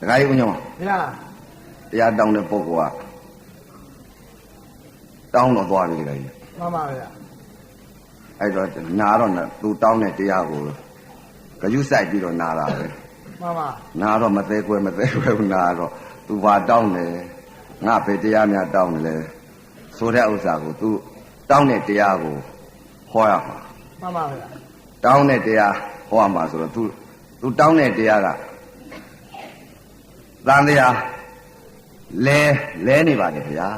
ဒကာကြီးဦးညောင်းဗျာတရားတောင်းတဲ့ပုဂ္ဂိုလ်ကတောင်းတော့သွားပြီဒကာကြီးမှန်ပါဗျာအဲ့တော့နာတော့နာသူတောင်းတဲ့တရားကိုဂယုစိုက်ပြီးတော့နာတာပဲမှန်ပါနာတော့မသေးခွဲမသေးခွဲဘူးနာတော့သူဘာတောင်းတယ်ငါဘယ်တရားများတောင်းတယ်လဲဆိုတဲ့ဥစ္စာကိုသူတောင်းတဲ့တရားကိုဟောရမှာမှန်ပါဗျာတောင်းတဲ့တရားဟောရမှာဆိုတော့ तू तू တောင်းတဲ့တရားက တန်တရားလဲလဲနေပါလေဗျာ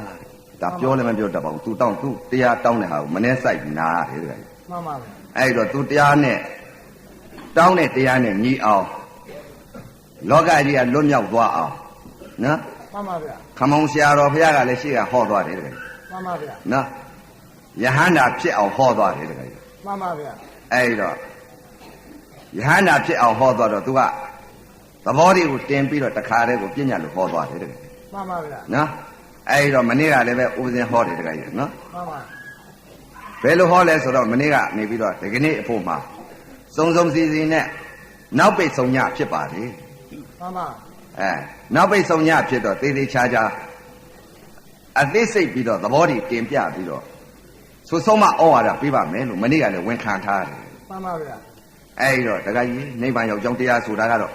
ဒါပြောလည်းမပြောတတ်ပါဘူးသူတောင်းသူတရားတောင်းတဲ့ဟာကိုမနှဲဆိုင်နာတယ်တဲ့မှန်ပါဗျအဲ့တော့သူတရားနဲ့တောင်းတဲ့တရားနဲ့ညီအောင်လောကကြီးကလွတ်မြောက်သွားအောင်နော်မှန်ပါဗျခမောင်ဆရာတော်ဘုရားကလည်းရှေ့ကဟောသွားတယ်တဲ့မှန်ပါဗျနော်ယဟန္တာဖြစ်အောင်ဟောသွားတယ်တဲ့မှန်ပါဗျအဲ့တော့ယဟန္တာဖြစ်အောင်ဟောသွားတော့သူက သဘောတွေကိုတင်ပြီးတော့တခါတည်းကိုပြညာလို့ဟောသွားတယ်တဲ့မှန်ပါဗျာနော်အဲ့တော့မနေ့ကလည်းပဲဥပဇင်ဟောတယ်တခါကြီးနော်မှန်ပါဘယ်လိုဟောလဲဆိုတော့မနေ့ကနေပြီးတော့ဒီကနေ့အဖို့မှာစုံစုံစည်းစည်းနဲ့နောက်ပိတ်ဆုံးညဖြစ်ပါလေမှန်ပါအဲနောက်ပိတ်ဆုံးညဖြစ်တော့သေးသေးချာချာအသေးစိတ်ပြီးတော့သဘောတွေတင်ပြပြီးတော့ဆိုဆုံးမဩဝါဒပေးပါမယ်လို့မနေ့ကလည်းဝန်ခံထားတယ်မှန်ပါဗျာအဲ့တော့တခါကြီးနိဗ္ဗာန်ရောက်ကြောင်းတရားဆိုတာကတော့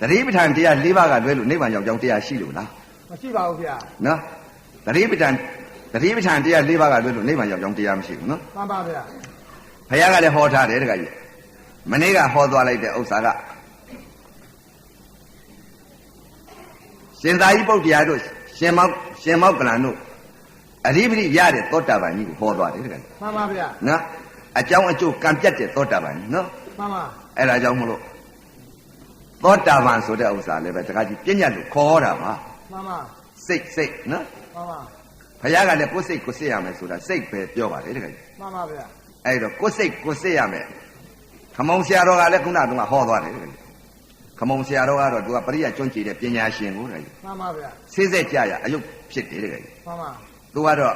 သတိပဋ္ဌာန်တရား၄ပါးကလွဲလို့နိဗ္ဗာန်ရောက်ကြောင်းတရားရှိလို့လားမရှိပါဘူးဗျာနော်သတိပဋ္ဌာန်သတိပဋ္ဌာန်တရား၄ပါးကလွဲလို့နိဗ္ဗာန်ရောက်ကြောင်းတရားမရှိဘူးနော်မှန်ပါဗျာဘုရားကလည်းဟောထားတယ်တခါကြီးမနေ့ကဟောသွားလိုက်တဲ့ဥစ္စာကရှင်သာရိပုတ္တရာတို့ရှင်မောက်ရှင်မောက်ကလန်တို့အဓိပတိရတဲ့သောတာပန်ကြီးကိုဟောသွားတယ်တခါကြီးမှန်ပါဗျာနော်အကြောင်းအကျိုးကံပြတ်တဲ့သောတာပန်ကြီးနော်မှန်ပါအဲ့ဒါကြောင့်မလို့ သောတာပန်ဆိုတဲ့ဥစ္စာလည်းပဲတခါကြီးပြညတ်လို့ခေါ်တာပါမှန်ပါစိတ်စိတ်နော်မှန်ပါဘုရားကလည်းကိုယ်စိတ်ကိုစစ်ရမယ်ဆိုတာစိတ်ပဲပြောပါတယ်တခါကြီးမှန်ပါဗျာအဲ့တော့ကိုယ်စိတ်ကိုစစ်ရမယ်ခမောင်ဆရာတော်ကလည်းခုနကဟောသွားတယ်တခါကြီးခမောင်ဆရာတော်ကတော့သူကပရိယကျွန့်ကြည့်တဲ့ပညာရှင်ကိုတခါကြီးမှန်ပါဗျာဆေးဆက်ကြရအယုတ်ဖြစ်တယ်တခါကြီးမှန်ပါသူကတော့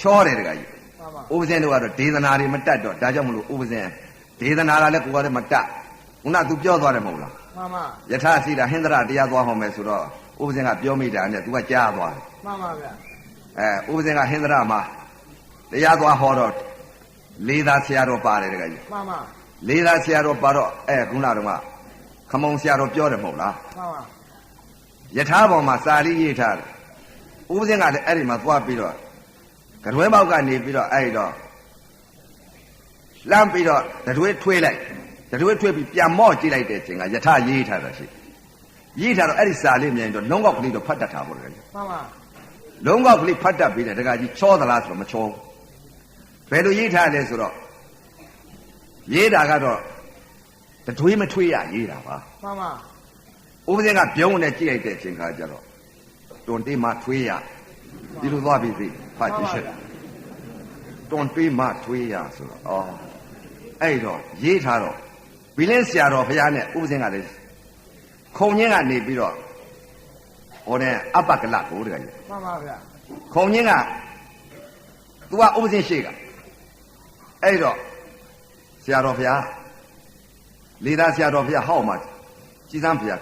ချောတယ်တခါကြီးမှန်ပါဥပဇင်းတို့ကတော့ဒေသနာတွေမတတ်တော့ဒါကြောင့်မလို့ဥပဇင်းဒေသနာကလည်းကိုယ်ကလည်းမတတ်ခုနကသူပြောသွားတယ်မဟုတ်လား မှန်ပါယထာစီတာဟင်္ဒရာတရားသွားဟောမယ်ဆိုတော့ဥပဇင်ကပြောမိတာနဲ့သူကကြားသွားတယ်မှန်ပါဗျာအဲဥပဇင်ကဟင်္ဒရာမှာတရားသွားဟောတော့လေးသားဆရာတော်ပါတယ်တကကြီးမှန်ပါလေးသားဆရာတော်ပါတော့အဲခုနကတော့ကခမုံဆရာတော်ပြောတယ်မဟုတ်လားမှန်ပါယထာပေါ်မှာစာလေးရေးထားတယ်ဥပဇင်ကလည်းအဲ့ဒီမှာသွားပြီးတော့ကတွဲပေါက်ကနေပြီးတော့အဲ့ဒီတော့လမ်းပြီးတော့တတွဲထွေးလိုက် တတွဲထွေးပြီးပြန်မော့ကြည့်လိုက်တဲ့အချိန်ကယထာရေးထားတာရှိရေးထားတော့အဲ့ဒီစာလေးမြင်တော့လုံးကောက်ကလေးတော့ဖတ်တတ်တာပေါ့တကကြီးမှန်ပါလုံးကောက်ကလေးဖတ်တတ်ပြီးတယ်တကကြီးချောသလားဆိုတော့မချောဘူးဘယ်လိုရေးထားလဲဆိုတော့ရေးတာကတော့တထွေးမထွေးရရေးတာပါမှန်ပါဥပဇင်ကပြုံးနဲ့ကြည့်လိုက်တဲ့အချိန်ခါကျတော့တွန်တေးမထွေးရဒီလိုသွားပြီသိဖတ်ကြည့်ရှက်တွန်တေးမထွေးရဆိုတော့အော်အဲ့တော့ရေးထားတော့ ဘီလင်းဆရာတော်ဘုရားနဲ့ဥပဇင်ကလည်းခုံချင်းကနေပြီးတော့ဟောတဲ့အပ္ပကလကိုတကကြီးမှန်ပါဗျာခုံချင်းက तू ကဥပဇင်းရှိကအဲ့တော့ဆရာတော်ဘုရားလေသာဆရာတော်ဘုရားဟောက်မှာကြည်စမ်းဘုရား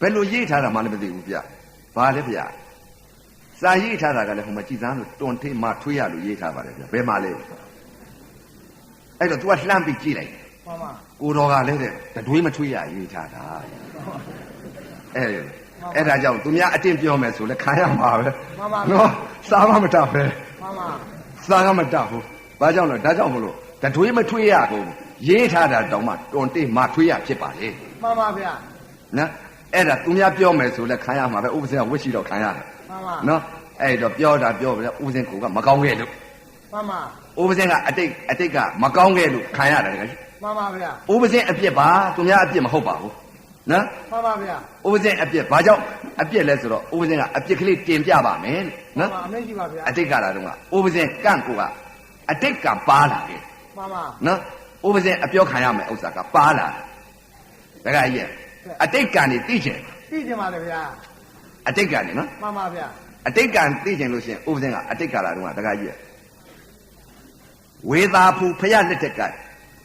ဘယ်လိုရေးထားတာမှလည်းမသိဘူးဗျဘာလဲဗျစာရေးထားတာကလည်းဟိုမှာကြည်စမ်းလို့တွန်ထိမထွေးရလို့ရေးထားပါတယ်ဗျဘယ်မှာလဲအဲ့တော့ तू ကလှမ်းပြီးကြည့်လိုက် မှန်ပါကိုတော်ကလည်းတဲ့တတွေးမထွေးရရေးထားတာအဲ့အဲ့ဒါကြောင့်သူများအတင်းပြောမယ်ဆိုလဲခံရမှာပဲမှန်ပါနော်စားမမတတ်ပဲမှန်ပါစားကမတတ်ဘူးဘာကြောင့်လဲဒါကြောင့်မလို့တတွေးမထွေးရဘူးရေးထားတာတောင်မှတွန်တိမထွေးရဖြစ်ပါလေမှန်ပါဗျာနော်အဲ့ဒါသူများပြောမယ်ဆိုလဲခံရမှာပဲဥပဇင်ကဝစ်ရှိတော့ခံရတယ်မှန်ပါနော်အဲ့တော့ပြောတာပြောပဲဥပဇင်ကိုကမကောင်းခဲ့လို့မှန်ပါဥပဇင်ကအတိတ်အတိတ်ကမကောင်းခဲ့လို့ခံရတယ်တကယ်ကြီး မှန်ပါဗျာဥပဇင်အပြစ်ပါသူများအပြစ်မဟုတ်ပါဘူးနော်မှန်ပါဗျာဥပဇင်အပြစ်ဘာကြောင့်အပြစ်လဲဆိုတော့ဥပဇင်ကအပြစ်ကလေးတင်ပြပါမယ်လို့မှန်နော်ပါအမေကြီးပါဗျာအတိတ်ကလာတော့ကဥပဇင်ကန့်ကိုကအတိတ်ကပါလာတယ်မှန်ပါနော်ဥပဇင်အပြောခံရမယ်ဥစ္စာကပါလာတယ်ဒါကကြီးအတိတ်ကံနေသိချင်သိကြပါလေဗျာအတိတ်ကံနေနော်မှန်ပါဗျာအတိတ်ကံသိချင်လို့ရှိရင်ဥပဇင်ကအတိတ်ကလာတော့ကဒါကကြီးဝေသာဖူဖရလက်ထက်က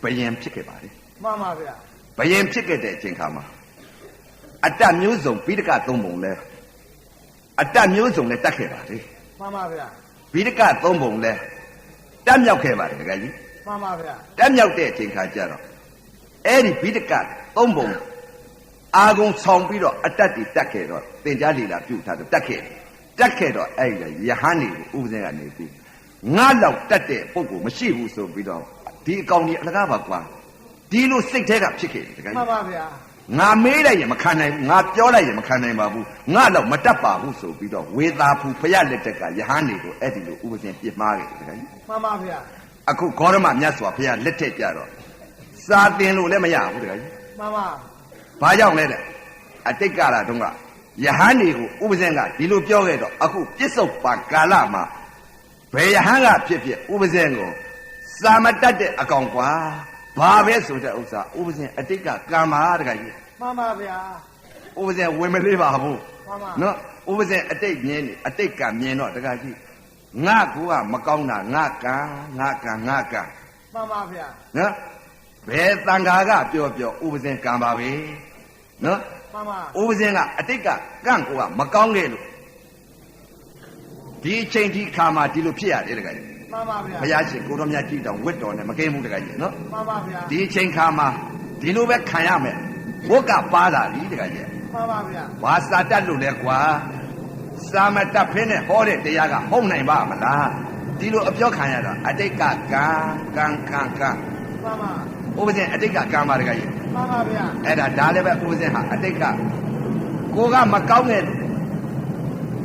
ဘယင်ဖြစ်ခဲ့ပါလေမှန်ပါဗျာဘယင်ဖြစ်ခဲ့တဲ့အချိန်ခါမှာအတ္တမျိုးစုံဘိဒကသုံးပုံလဲအတ္တမျိုးစုံလဲတတ်ခဲ့ပါလေမှန်ပါဗျာဘိဒကသုံးပုံလဲတက်မြောက်ခဲ့ပါတယ်တကယ်ကြီးမှန်ပါဗျာတက်မြောက်တဲ့အချိန်ခါကျတော့အဲ့ဒီဘိဒကသုံးပုံအာဂုံဆောင်ပြီးတော့အတ္တတွေတက်ခဲ့တော့သင်ကြားလီလာပြုတ်ထားတော့တက်ခဲ့တယ်တက်ခဲ့တော့အဲ့ဒီယဟန်နေကိုဥပဇင်းကနေပြီးငါလောက်တက်တဲ့ပုံကိုမရှိဘူးဆိုပြီးတော့ ဒီအကောင်ကြီးအလကားပါကွာဒီလိုစိတ်ထဲကဖြစ်ခဲ့တယ်တကယ်မှကြီးန်ပါဗျာငါမေးလိုက်ရင်မခံနိုင်ဘူးငါပြောလိုက်ရင်မခံနိုင်ပါဘူးငါတော့မတတ်ပါဘူးဆိုပြီးတော့ဝေသာဖူဖရလက်တက်ကယဟန်နေကိုအဲ့ဒီလိုဥပဇင်ပြစ်မှားခဲ့တယ်တကယ်ကြီးမှန်ပါဗျာအခုဂေါရမမြတ်စွာဘုရားလက်ထက်ကြတော့စာသင်လို့လည်းမရဘူးတကယ်ကြီးမှန်ပါဘာကြောင့်လဲတဲ့အတိတ်ကလာတုန်းကယဟန်နေကိုဥပဇင်ကဒီလိုပြောခဲ့တော့အခုပြစ္ဆုတ်ပါကာလမှာဘယ်ယဟန်ကဖြစ်ဖြစ်ဥပဇင်ကို စာမတတ်တဲ့အကောင်ကွာဘာပဲဆိုတဲ့ဥစ္စာဥပဇင်အတိတ်ကကံပါတကယ်ကြီးမှန်ပါဗျာဥပဇင်ဝင်မလေးပါဘူးမှန်ပါနော်ဥပဇင်အတိတ်မြင်နေအတိတ်ကမြင်တော့တကကြီးငါကူကမကောင်းတာငါကံငါကံငါကံမှန်ပါဗျာနော်ဘယ်တန်ခါကပြောပြောဥပဇင်ကံပါပဲနော်မှန်ပါဥပဇင်ကအတိတ်ကကန့်ကိုကမကောင်းခဲ့လို့ဒီအချိန်ဒီခါမှာဒီလိုဖြစ်ရတယ်တကကြီး မှန်ပါဗျာဘုရားရှင်ကိုတော်မြတ်ကြည်တောင်ဝတ်တော်နဲ့မကင်းဘူးတကကြီးနော်မှန်ပါဗျာဒီအချိန်ခါမှာဒီလိုပဲခံရမယ်ဝတ်ကပါတာလीတကကြီးမှန်ပါဗျာဘာစာတတ်လို့လဲကွာစာမတတ်ဖင်းနဲ့ဟောတဲ့တရားကဟုတ်နိုင်ပါမလားဒီလိုအပြောခံရတာအတိတ်ကကံကံကံကံမှန်ပါဥပဇင်အတိတ်ကကံပါတကကြီးမှန်ပါဗျာအဲ့ဒါဒါလည်းပဲဥပဇင်ဟာအတိတ်ကကိုကမကောင်းတဲ့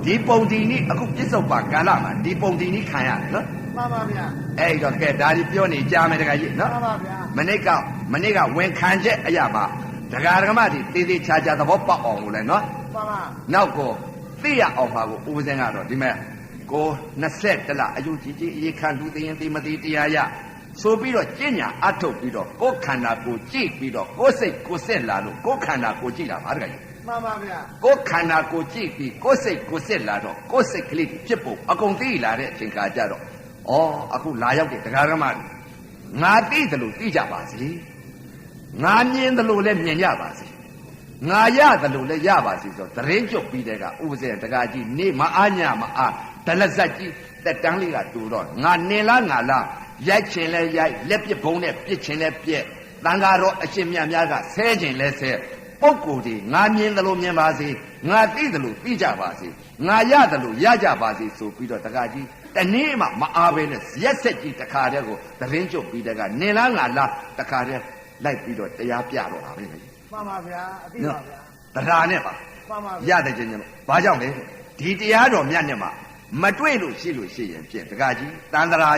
ဒီပုံဒီနိအခုပြစ္ဆုတ်ပါကာလမှာဒီပုံဒီနိခံရတယ်နော် မှန်ပါဗျာအဲ့တော့ကဲဒါဒီပြောနေကြားမယ်တကကြီးနော်မှန်ပါဗျာမနေ့ကမနေ့ကဝန်ခံချက်အရာမှာဒကာဒကမတွေတေးသေးချာချာသဘောပေါက်အောင်လို့လဲနော်မှန်ပါနောက်ကိုသိရအောင်ပါကိုဦးစင်းကတော့ဒီမဲ့ကို20တလအယုကြီးကြီးအေခံလူသိရင်သိမသိတရားရဆိုပြီးတော့ကျင့်ညာအထုတ်ပြီးတော့ကိုယ်ခန္ဓာကိုကြည့်ပြီးတော့ကိုယ်စိတ်ကိုယ်စစ်လာလို့ကိုယ်ခန္ဓာကိုကြည့်တာပါတကယ်ကြီးမှန်ပါဗျာကိုယ်ခန္ဓာကိုကြည့်ပြီးကိုယ်စိတ်ကိုယ်စစ်လာတော့ကိုယ်စိတ်ကလေးတွေဖြစ်ဖို့အကုန်သိလာတဲ့အချိန်ခါကျတော့ ဩအခုလာရောက်တဲ့တရားဓမ္မတွေငါသိတယ်လို့သိကြပါစေငါမြင်တယ်လို့လည်းမြင်ကြပါစေငါရတယ်လို့လည်းရပါစီဆိုသတရင်ကျွတ်ပြီးတဲ့ကဥပဇေတကာကြီးနေမအားညမအားဒလဇက်ကြီးတက်တန်းလေးကတူတော့ငါနေလားငါလားရိုက်ချင်လဲရိုက်လက်ပစ်ဘုံနဲ့ပစ်ချင်လဲပြက်တန်ဃာတော်အရှင်မြတ်များကဆဲချင်လဲဆဲပုပ်ကိုယ်ဒီငါမြင်တယ်လို့မြင်ပါစေငါသိတယ်လို့သိကြပါစေငါရတယ်လို့ရကြပါစေဆိုပြီးတော့တကာကြီး တနေ့မှမအားပဲနဲ့ရက်ဆက်ကြီးတခါတည်းကိုသတရင်ကျွတ်ပြီးတဲ့ကနေလားငါလားတခါတည်းလိုက်ပြီးတော့တရားပြတော့တာပဲမှန်ပါဗျာအတိပါဗျာတရားနဲ့ပါမှန်ပါရတဲ့ချင်းချင်းဘာကြောင့်လဲဒီတရားတော်မြတ်နဲ့မှမတွေ့လို့ရှိလို့ရှိရင်ဖြင့်တကကြီးတန်တရာ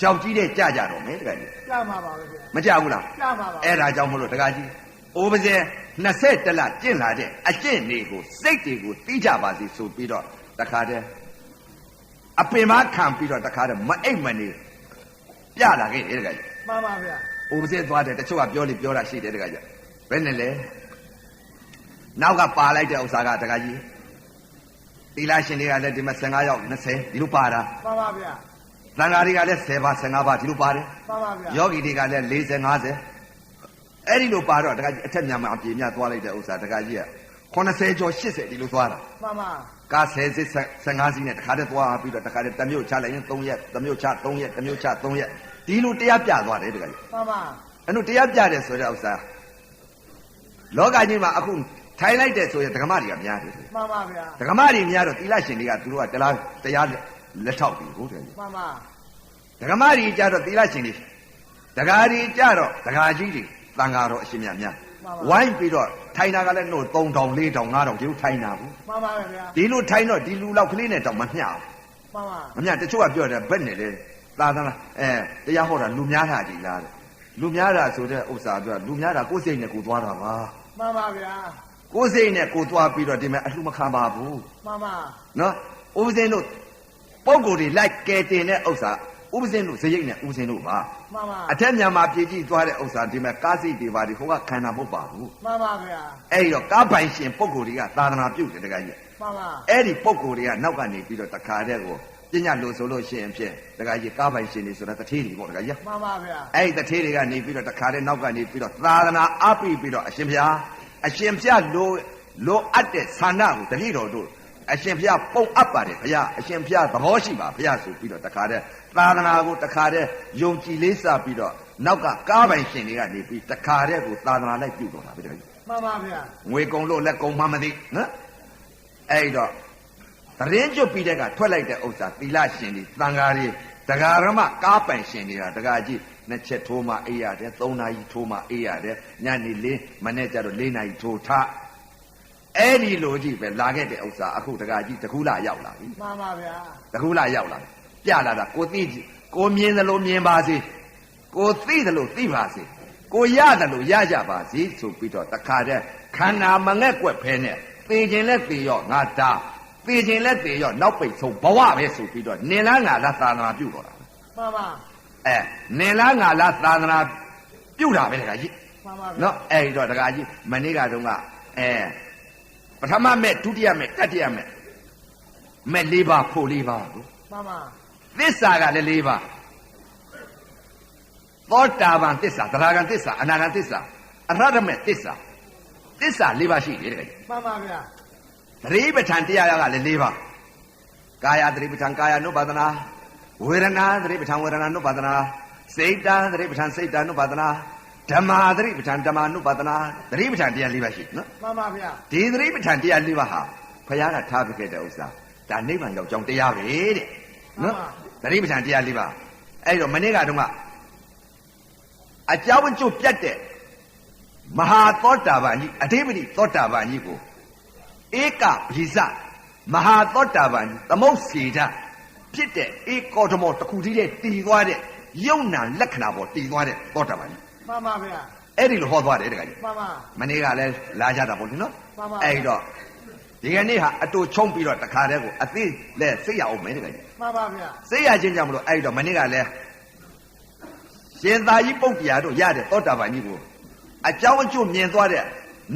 ကြောက်ကြီးတဲ့ကြကြတော့မယ်တကကြီးကြာမှာပါပဲဗျာမကြဘူးလားကြာမှာပါအဲ့ဒါကြောင့်မလို့တကကြီးအိုးပါစေ20လကျင့်လာတဲ့အကျင့်တွေကိုစိတ်တွေကိုသိကြပါစေဆိုပြီးတော့တခါတည်း အပင်မခံပြီးတော့တခါတည်းမအိတ်မနေပြလာခဲ့တယ်တကကြီးမှန်ပါဗျာ။အိုပစေသွားတယ်တချို့ကပြောလိပြောတာရှိတယ်တခါကျ။ဘယ်နဲ့လဲ။နောက်ကပါလိုက်တဲ့ဥစ္စာကတခါကြီး။သီလရှင်တွေကလည်းဒီမှာ15ရောက်20ဒီလိုပါတာမှန်ပါဗျာ။သံဃာတွေကလည်း10ပါ15ပါဒီလိုပါတယ်မှန်ပါဗျာ။ယောဂီတွေကလည်း40 50အဲ့ဒီလိုပါတော့တခါကြီးအထက်မြန်မာအပြေမြသွားလိုက်တဲ့ဥစ္စာတခါကြီးက80ကျော်80ဒီလိုသွားတာမှန်ပါ။ ကား10စစ်15စီးနဲ့တခါတည်းသွားပြီးတော့တခါတည်းတစ်မျိုးချလိုက်ရင်3ရက်တစ်မျိုးချ3ရက်တစ်မျိုးချ3ရက်ဒီလိုတရားပြသွားတယ်တခါကြီးမှန်ပါအဲ့လိုတရားပြတယ်ဆိုတဲ့ဥစ္စာလောကကြီးမှာအခုထိုင်လိုက်တယ်ဆိုရင်ဓမ္မတွေကများတယ်မှန်ပါဗျာဓမ္မတွေများတော့သီလရှင်တွေကသူတို့ကတရားတရားလက်ထောက်ပြီးဟုတ်တယ်မှန်ပါဓမ္မတွေကြတော့သီလရှင်တွေဒကာတွေကြတော့ဒကာကြီးတွေတန်ဃာတော်အရှင်မြတ်များဝိုင်းပြီးတော့ ထိုင်တာကလည်းတို့3000 4000 5000ဒီလိုထိုင်တာဘူးမှန်ပါဗျာဒီလိုထိုင်တော့ဒီလူလောက်ကလေးနဲ့တောင်မမျှဘူးမှန်ပါမမျှတချို့ကပြောတယ်ဘက်နဲ့လေသာသနာအဲတရားဟောတာလူများတာကြီးလားတဲ့လူများတာဆိုတဲ့ဥစ္စာပြောလူများတာကိုယ်စိတ်နဲ့ကိုယ်သွားတာပါမှန်ပါဗျာကိုယ်စိတ်နဲ့ကိုယ်သွားပြီးတော့ဒီမဲ့အလှမခံပါဘူးမှန်ပါနော်ဥပဇင်းတို့ပုံကိုယ်တွေလိုက်ကဲတင်တဲ့ဥစ္စာ ဥပဇင်းတို့ဇရိတ်နဲ့ဥပဇင်းတို့ပါမှန်ပါအထက်မြန်မာပြည်ကြီးသွားတဲ့ဥစ္စာဒီမဲ့ကားစိတ်တွေပါဒီဟိုကခန္ဓာမဟုတ်ပါဘူးမှန်ပါဗျာအဲ့ဒီတော့ကားပိုင်ရှင်ပုံကိုယ်တွေကသာသနာပြုတ်တယ်တကကြီးမှန်ပါအဲ့ဒီပုံကိုယ်တွေကနောက်ကနေပြီးတော့တခါတည်းကိုပညာလို့ဆိုလို့ရှိရင်ဖြင့်တကကြီးကားပိုင်ရှင်တွေဆိုတာတထေးတွေပေါ့တကကြီးမှန်ပါဗျာအဲ့ဒီတထေးတွေကနေပြီးတော့တခါတည်းနောက်ကနေပြီးတော့သာသနာအပိပြီးတော့အရှင်ဘုရားအရှင်ဖျားလိုလိုအပ်တဲ့ဆန္ဒကိုတတိတော်တို့ အရှင်ဖျားပုံအပ်ပါတယ်ဘုရားအရှင်ဖျားသဘောရှိပါဘုရားဆိုပြီးတော့တခါတည်းသာသနာကိုတခါတည်းယုံကြည်လေးစားပြီးတော့နောက်ကကားပိုင်ရှင်တွေကနေပြီးတခါတည်းကိုသာသနာလိုက်ပြုတ်တော့တာဗျာမှန်ပါဗျာငွေကုံလို့လက်ကုံမှမသိနော်အဲ့တော့သတင်းကျွတ်ပြီးတဲ့ကထွက်လိုက်တဲ့ဥစ္စာသီလရှင်တွေသံဃာတွေတရားဓမ္မကားပိုင်ရှင်တွေကတရားကြီးနှစ်ချက်ထိုးမှအေးရတယ်သုံးနာရီထိုးမှအေးရတယ်ညနေလေးမနေ့ကျတော့လေးနာရီထိုးထ အဲ့ဒီလိုကြီးပဲလာခဲ့တဲ့ဥစ္စာအခုတရားကြီးတကူလာရောက်လာပြီမှန်ပါဗျာတကူလာရောက်လာပြလာတာကိုသိကြည့်ကိုမြင်သလိုမြင်ပါစေကိုသိသလိုသိပါစေကိုရသလိုရကြပါစေဆိုပြီးတော့တခါတည်းခန္ဓာမငက်ကွက်ဖဲနဲ့သိခြင်းလဲသိရောငါတာသိခြင်းလဲသိရောနောက်ပိတ်ဆုံးဘဝပဲဆိုပြီးတော့နင်လားငါလားသာသနာပြုတော့တာမှန်ပါအဲနင်လားငါလားသာသနာပြုတာပဲတခါကြီးမှန်ပါဗျာနော်အဲ့ဒီတော့တခါကြီးမနေ့ကတုန်းကအဲ ပထမမဲ့ဒုတိယမဲ့တတိယမဲ့မဲ့၄ပါးဖို့၄ပါးကို မှန်ပါ သစ္စာကလည်း၄ပါးသောတာပန်သစ္စာသရဂံသစ္စာအနာဂံသစ္စာအရဟတမေသစ္စာသစ္စာ၄ပါးရှိတယ်တကယ် မှန်ပါဗျာ သတိပဋ္ဌာန်တရားကလည်း၄ပါးကာယသတိပဋ္ဌာန်ကာယ ानु ပါဒနာဝေဒနာသတိပဋ္ဌာန်ဝေဒနာ ानु ပါဒနာစိတ်တံသတိပဋ္ဌာန်စိတ်တံ ानु ပါဒနာ ဓမ္မာသတိပဋ္ဌာန်ဓမ္မာ ानु ပါဒနာသတိပဋ္ဌာန်တရား၄ပါးရှိနော်မှန်ပါဗျာဒီသတိပဋ္ဌာန်တရား၄ပါးဟာဘုရားကထားပြခဲ့တဲ့ဥစ္စာဒါနိဗ္ဗာန်ရောက်ကြောင်းတရားပဲတဲ့နော်သတိပဋ္ဌာန်တရား၄ပါးအဲ့တော့မနေ့ကတုန်းကအကြောင်းအကျိုးပြတ်တဲ့မဟာသောတာပန်ကြီးအဓိပတိသောတာပန်ကြီးကိုဧကဗိဇမဟာသောတာပန်ကြီးသမုတ်စေတဖြစ်တဲ့ဧကောဓမောတစ်ခုတည်းတဲ့တည်သွားတဲ့ယုံနာလက္ခဏာပေါ်တည်သွားတဲ့သောတာပန်ကြီး မှန်ပါဗျာအဲ့ဒီလိုဟောသွားတယ်တခါကြီးမှန်ပါမနေ့ကလည်းလာကြတာပေါ့ဒီနော်မှန်ပါအဲ့တော့ဒီကနေ့ဟာအတူချုံပြီးတော့တခါတည်းကိုအသိလဲစိတ်ရအောင်မယ်တခါကြီးမှန်ပါဗျာစိတ်ရချင်းကြောင့်မလို့အဲ့တော့မနေ့ကလည်းရှင်သာကြီးပုတ်ပြာတို့ရတဲ့သောတာပန်ကြီးကိုအကြောင်းအကျိုးမြင်သွားတဲ့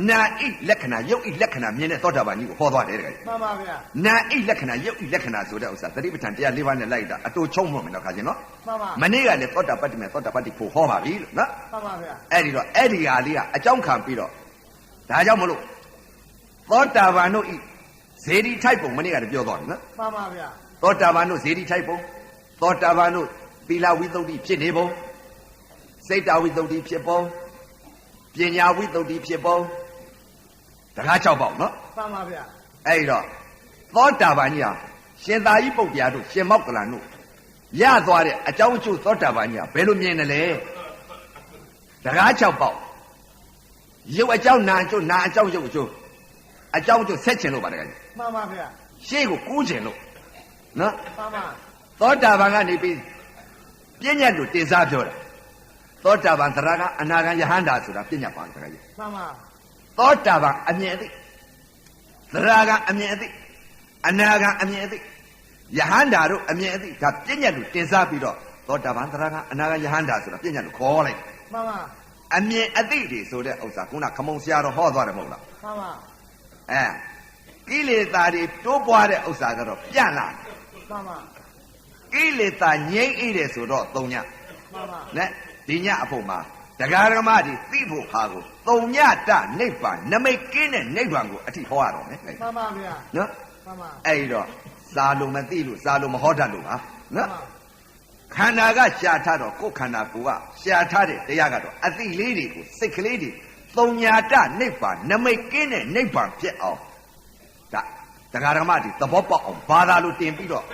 နာဣလက္ခဏာယုတ်ဣလက္ခဏာမြင်တဲ့သောတာပန်ကြီးကိုဟောသွားတယ်တခါကြီးမှန်ပါဗျာနာဣလက္ခဏာယုတ်ဣလက္ခဏာဆိုတဲ့ဥစ္စာသတိပဋ္ဌာန်တရား၄ပါးနဲ့လိုက်တာအတူချုံလို့မယ်နော်ခါချင်းနော်မှန်ပါမနေ့ကလည်းသောတာပတ္တိမေသောတာပတ္တိဖို့ဟောပါပြီလို့နော်မှန်ပါဗျာအဲ့ဒီတော့အဲ့ဒီဟာလေးကအကြောင်းခံပြီးတော့ဒါကြောင့်မလို့သောတာပန်တို့ဤဇေဒီထိုက်ပုံမနေ့ကတည်းပြောသွားတယ်နော်မှန်ပါဗျာသောတာပန်တို့ဇေဒီထိုက်ပုံသောတာပန်တို့သီလဝိသုဒ္ဓိဖြစ်နေပုံစိတ်တဝိသုဒ္ဓိဖြစ်ပုံပညာဝိသုဒ္ဓိဖြစ်ပုံ တကား၆ပေါက်နော်မှန်ပါဗျာအဲ့ဒီတော့သောတာပန်ကြီးဟာရှင်သာကြီးပုတ်ပြားတို့ရှင်မောက်ကလန်တို့ရသွားတဲ့အကြောင်းအကျိုးသောတာပန်ကြီးဟာဘယ်လိုမြင်တယ်လဲတကား၆ပေါက်ရုပ်အကြောင်းနာအကျိုးနာအကြောင်းရုပ်အကျိုးအကြောင်းအကျိုးဆက်ချင်လို့ပါတကယ်ကြီးမှန်ပါဗျာရှေ့ကိုကူးချင်လို့နော်မှန်ပါသောတာပန်ကနေပြီးပြဉ္ညာတို့တင်စားပြောတာသောတာပန်သရကအနာဂံယဟန္တာဆိုတာပြဉ္ညာပါတကယ်ကြီးမှန်ပါ သောတာပန်အမြင်အသိသရကအမြင်အသိအနာဂံအမြင်အသိယဟန္တာတို့အမြင်အသိဒါပြဉ္ညာတို့တင်စားပြီးတော့သောတာပန်သရကအနာဂံယဟန္တာဆိုတာပြဉ္ညာတို့ခေါ်လိုက်မှန်ပါအမြင်အသိတွေဆိုတဲ့ဥစ္စာခုနခမုံဆရာတော်ဟောသွားတယ်မဟုတ်လားမှန်ပါအဲကိလေသာတွေတိုးပွားတဲ့ဥစ္စာကတော့ပြန့်လာတယ်မှန်ပါကိလေသာငြိမ့်အိတယ်ဆိုတော့သုံးညမှန်ပါနဲ့ဒီညအဖို့မှာ တရားဓမ္မတွေသိဖို့ဟာကိုသုံညတနိဗ္ဗာန်နမိတ်ကင်းတဲ့နိဗ္ဗာန်ကိုအထိဟောရတော့မယ်မှန်ပါဗျာနော်မှန်ပါအဲ့ဒီတော့စာလုံးမသိလို့စာလုံးမဟောတတ်လို့ပါမှန်နော်ပါခန္ဓာကရှာထားတော့ကိုယ်ခန္ဓာကိုယ်ကရှာထားတဲ့တရားကတော့အသိလေးတွေကိုစိတ်ကလေးတွေသုံညာတနိဗ္ဗာန်နမိတ်ကင်းတဲ့နိဗ္ဗာန်ဖြစ်အောင်ဒါတရားဓမ္မတွေသဘောပေါက်အောင်ဘာသာလို့တင်ပြီးတော့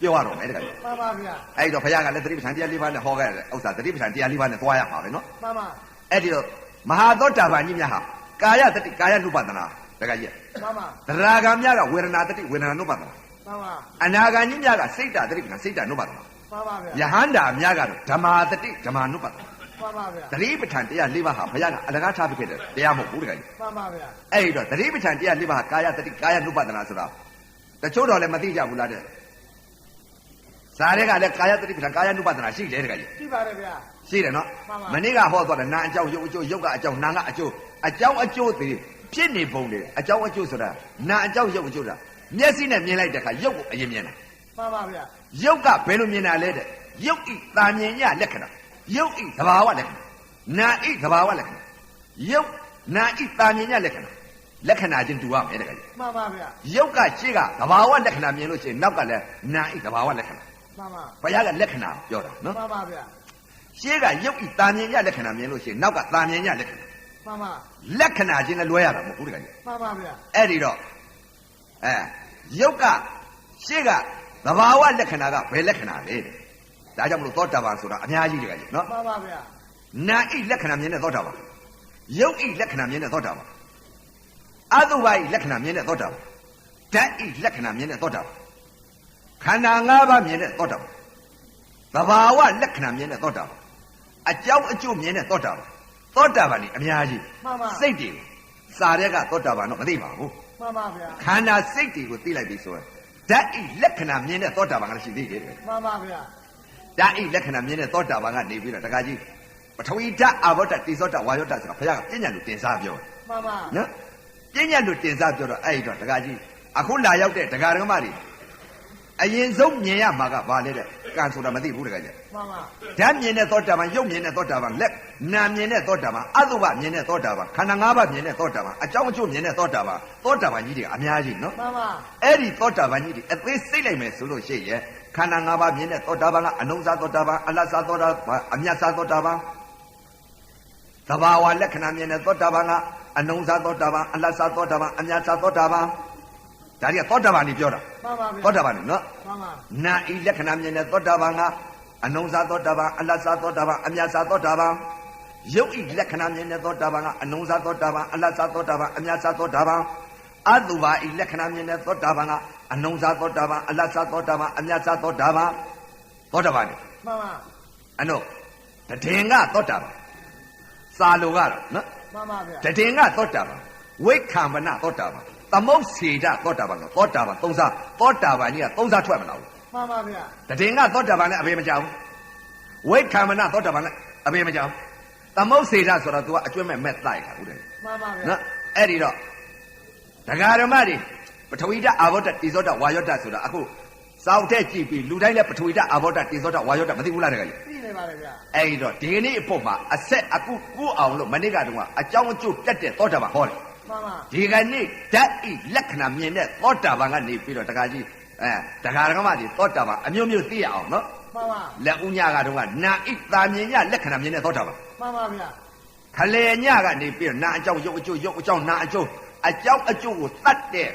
ပြောရတော့မယ်တခါမှန်ပါဗျာအဲ့တော့ဘုရားကလည်းသတိပဋ္ဌာန်တရား၄ပါးနဲ့ဟောခဲ့တယ်ဥစ္စာသတိပဋ္ဌာန်တရား၄ပါးနဲ့သွားရမှာပဲနော်မှန်ပါအဲ့ဒီတော့မဟာသောတာပန်ကြီးများဟာကာယတတိကာယနုပဒနာတခါကြီးမှန်ပါသရဂံများကဝေဒနာတတိဝေဒနာနုပဒနာမှန်ပါအနာဂံကြီးများကစိတ်တသတိပဋ္ဌာန်စိတ်တနုပဒနာမှန်ပါဗျာယဟန္တာများကတော့ဓမ္မာတတိဓမ္မာနုပဒနာမှန်ပါဗျာသတိပဋ္ဌာန်တရား၄ပါးဟာဘုရားကအလကားထားပြီးခဲ့တယ်တရားမဟုတ်ဘူးတခါကြီးမှန်ပါဗျာအဲ့ဒီတော့သတိပဋ္ဌာန်တရား၄ပါးဟာကာယတတိကာယနုပဒနာဆိုတာတချို့တော့လည်းမသိကြဘူးလားတဲ့ ဇာတဲ့ကလည်းကာယတတိပဋ္ဌာန်ကာယ ानु ပဒနာရှိတယ်တကကြီးကြည့်ပါတယ်ဗျာရှိတယ်နော်မှန်ပါမနေ့ကဟောသွားတယ်နာအကြောင်းရုပ်အကျိုးရုပ်ကအကြောင်းနာကအကျိုးအကြောင်းအကျိုးတွေဖြစ်နေပုံတွေအကြောင်းအကျိုးဆိုတာနာအကြောင်းရုပ်အကျိုးတာမျက်စိနဲ့မြင်လိုက်တဲ့အခါရုပ်ကိုအရင်မြင်တာမှန်ပါဗျာရုပ်ကဘယ်လိုမြင်တာလဲတဲ့ရုပ်ဤတာမြင်ညလက္ခဏာရုပ်ဤသဘာဝလက္ခဏာနာဤသဘာဝလက္ခဏာရုပ်နာဣတာမြင်ညလက္ခဏာလက္ခဏာချင်းတူရမယ်တကယ်ကြီးမှန်ပါဗျာရုပ်ကရှေ့ကသဘာဝလက္ခဏာမြင်လို့ရှိရင်နောက်ကလည်းနာဣသဘာဝလက္ခဏာ မှန်ပါဘုရားကလက္ခဏာပြောတာနော်မှန်ပါဗျာရှေ့ကရုပ်ဤတာမြင်ညလက္ခဏာမြင်လို့ရှိရင်နောက်ကတာမြင်ညလက္ခဏာမှန်ပါလက္ခဏာချင်းလည်းလွဲရတာမဟုတ်ဘူးတကယ်ကြီးမှန်ပါဗျာအဲ့ဒီတော့အဲရုပ်ကရှေ့ကသဘာဝလက္ခဏာကဘယ်လက္ခဏာလဲတဲ့ဒါကြောင့်မလို့သောတာပန်ဆိုတာအများကြီးတကယ်ကြီးနော်မှန်ပါဗျာနာဣလက္ခဏာမြင်တဲ့သောတာပန်ရုပ်ဣလက္ခဏာမြင်တဲ့သောတာပန်အတုပါဣလက္ခဏာမြင်တဲ့သောတာပန်ဓာတ်ဣလက္ခဏာမြင်တဲ့သောတာပန် ခန္ဓာ၅ပါးမြင်တဲ့သောတာပန်သဘာဝလက္ခဏာမြင်တဲ့သောတာပန်အကြောင်းအကျိုးမြင်တဲ့သောတာပန်သောတာပန်นี่အများကြီးမှန်ပါစိတ်တွေစာတဲ့ကသောတာပန်တော့မသိပါဘူးမှန်ပါဗျာခန္ဓာစိတ်တွေကိုသိလိုက်ပြီဆိုရင်ဓာတ်ဣလက္ခဏာမြင်တဲ့သောတာပန်ကလည်းရှိသေးတယ်မှန်ပါဗျာဓာတ်ဣလက္ခဏာမြင်တဲ့သောတာပန်ကနေပြီးတော့တခါကြီးပထဝီဓာတ်အာဘောဓာတ်တိသောဓာတ်ဝါယောဓာတ်ဆိုတာဘုရားကပြဉ္ညာလူတင်စားပြောတယ်မှန်ပါနော်ပြဉ္ညာလူတင်စားပြောတော့အဲ့ဒီတော့တခါကြီးအခုလာရောက်တဲ့ဒကာဒကမတွေ အရင်ဆုံးမြင်ရမှာကဘာလဲတဲ့ကံဆိုတာမသိဘူးတခါကြီးမှန်ပါဓာတ်မြင်တဲ့သောတာပန်ရုပ်မြင်တဲ့သောတာပန်လက်နာမြင်တဲ့သောတာပန်အတုပမြင်တဲ့သောတာပန်ခန္ဓာ၅ပါးမြင်တဲ့သောတာပန်အကြောင်းအကျိုးမြင်တဲ့သောတာပန်သောတာပန်ကြီးတွေအများကြီးနော်မှန်ပါအဲ့ဒီသောတာပန်ကြီးတွေအသေးစိတ်လိုက်မယ်ဆိုလို့ရှိရင်ခန္ဓာ၅ပါးမြင်တဲ့သောတာပန်ကအနုစားသောတာပန်အလတ်စားသောတာပန်အမြတ်စားသောတာပန်သဘာဝလက္ခဏာမြင်တဲ့သောတာပန်ကအနုစားသောတာပန်အလတ်စားသောတာပန်အမြတ်စားသောတာပန် ဒါကြီးကသောတာပန်ကြီးပြောတာမှန်ပါဗျာသောတာပန်ကြီးနော်မှန်ပါနာဤလက္ခဏာမြင်တဲ့သောတာပန်ကအနုစားသောတာပန်အလတ်စားသောတာပန်အမြတ်စားသောတာပန်ရုပ်ဤလက္ခဏာမြင်တဲ့သောတာပန်ကအနုစားသောတာပန်အလတ်စားသောတာပန်အမြတ်စားသောတာပန်အတုပါဤလက္ခဏာမြင်တဲ့သောတာပန်ကအနုစားသောတာပန်အလတ်စားသောတာပန်အမြတ်စားသောတာပန်သောတာပန်နိမှန်ပါအနုတည်င်ကသောတာပန်စာလိုကတော့နော်မှန်ပါဗျာတည်င်ကသောတာပန်ဝိခံမနသောတာပန် သမုတ်စေတသောတာပန်ကသောတာပန်သုံးစားသောတာပန်ကြီးကသုံးစားထွက်မလာဘူးမှန်ပါဗျာတည်င်္ဂသောတာပန်နဲ့အဘေမကြောက်ဘူးဝိခံမနသောတာပန်နဲ့အဘေမကြောက်ဘူးသမုတ်စေတဆိုတော့ तू ကအကျွတ်မဲ့မဲ့တိုက်တာဟုတ်တယ်မှန်ပါဗျာနော်အဲ့ဒီတော့ဒဂါရမတွေပထဝီဓာတ်အာဘောဓာတ်တိဇောဓာတ်ဝါယောဓာတ်ဆိုတာအခုစောက်တဲ့ကြည့်ပြီးလူတိုင်းလည်းပထဝီဓာတ်အာဘောဓာတ်တိဇောဓာတ်ဝါယောဓာတ်မသိဘူးလားတကယ်ကြီးသိနေပါလေဗျာအဲ့ဒီတော့ဒီကနေ့အဖို့မှာအဆက်အခုကူအောင်လို့မနေ့ကတုန်းကအကြောင်းအကျိုးတက်တဲ့သောတာပန်ဟောတယ် မှန်ပါဒီကနေ့ဓာတ်ဤလက္ခဏာမြင်တဲ့သောတာပန်ကနေပြီးတော့တခါကြီးအဲဒဂါရမတွေသောတာပန်အမျိုးမျိုးသိရအောင်နော်မှန်ပါလက်ဦးညကတော့ကနာဣတာမြင်ညလက္ခဏာမြင်တဲ့သောတာပန်မှန်ပါဗျာခလေညကနေပြီးတော့နာအကြောင်းရုပ်အကျိုးရုပ်အကြောင်းနာအကျိုးအကြောင်းအကျိုးကိုတတ်တဲ့